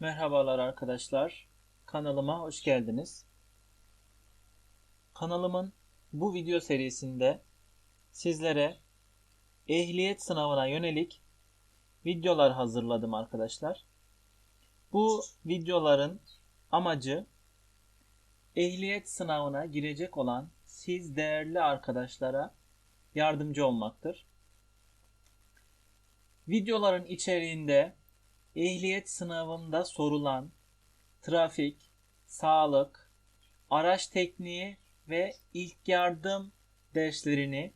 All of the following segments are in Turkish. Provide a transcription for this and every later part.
Merhabalar arkadaşlar. Kanalıma hoş geldiniz. Kanalımın bu video serisinde sizlere ehliyet sınavına yönelik videolar hazırladım arkadaşlar. Bu videoların amacı ehliyet sınavına girecek olan siz değerli arkadaşlara yardımcı olmaktır. Videoların içeriğinde ehliyet sınavında sorulan trafik, sağlık, araç tekniği ve ilk yardım derslerini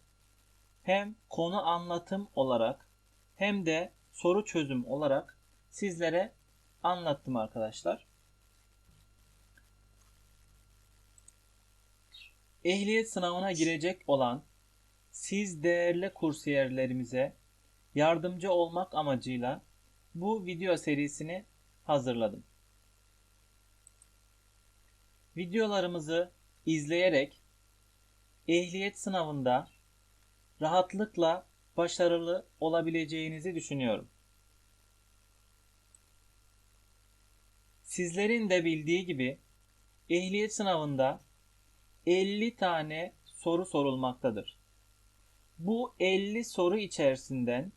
hem konu anlatım olarak hem de soru çözüm olarak sizlere anlattım arkadaşlar. Ehliyet sınavına girecek olan siz değerli kursiyerlerimize yardımcı olmak amacıyla bu video serisini hazırladım. Videolarımızı izleyerek ehliyet sınavında rahatlıkla başarılı olabileceğinizi düşünüyorum. Sizlerin de bildiği gibi ehliyet sınavında 50 tane soru sorulmaktadır. Bu 50 soru içerisinden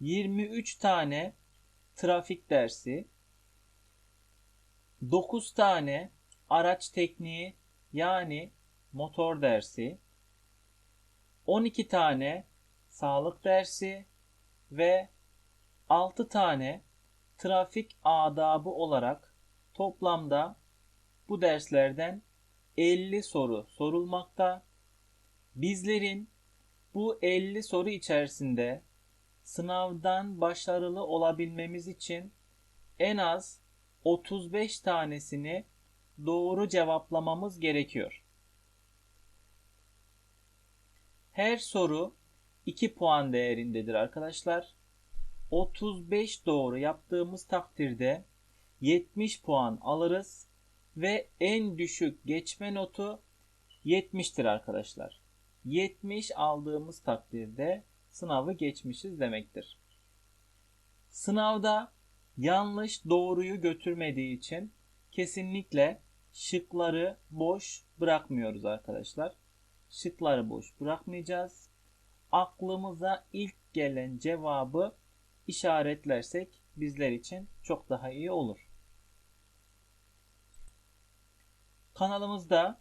23 tane trafik dersi, 9 tane araç tekniği yani motor dersi, 12 tane sağlık dersi ve 6 tane trafik adabı olarak toplamda bu derslerden 50 soru sorulmakta. Bizlerin bu 50 soru içerisinde sınavdan başarılı olabilmemiz için en az 35 tanesini doğru cevaplamamız gerekiyor. Her soru 2 puan değerindedir arkadaşlar. 35 doğru yaptığımız takdirde 70 puan alırız ve en düşük geçme notu 70'tir arkadaşlar. 70 aldığımız takdirde sınavı geçmişiz demektir. Sınavda yanlış doğruyu götürmediği için kesinlikle şıkları boş bırakmıyoruz arkadaşlar. Şıkları boş bırakmayacağız. Aklımıza ilk gelen cevabı işaretlersek bizler için çok daha iyi olur. Kanalımızda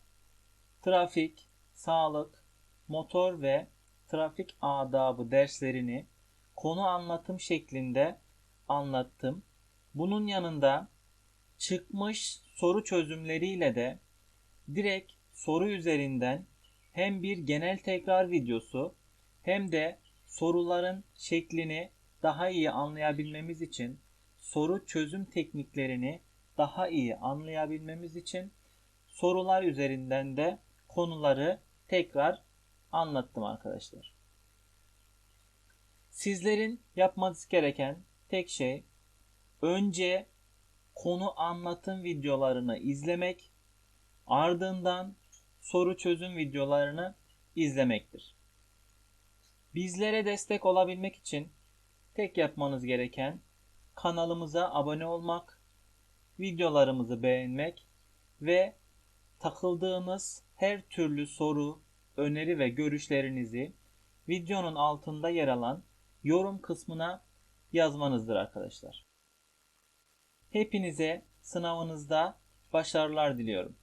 trafik, sağlık, motor ve trafik adabı derslerini konu anlatım şeklinde anlattım. Bunun yanında çıkmış soru çözümleriyle de direkt soru üzerinden hem bir genel tekrar videosu hem de soruların şeklini daha iyi anlayabilmemiz için soru çözüm tekniklerini daha iyi anlayabilmemiz için sorular üzerinden de konuları tekrar anlattım arkadaşlar. Sizlerin yapmanız gereken tek şey önce konu anlatım videolarını izlemek, ardından soru çözüm videolarını izlemektir. Bizlere destek olabilmek için tek yapmanız gereken kanalımıza abone olmak, videolarımızı beğenmek ve takıldığınız her türlü soru, öneri ve görüşlerinizi videonun altında yer alan yorum kısmına yazmanızdır arkadaşlar. Hepinize sınavınızda başarılar diliyorum.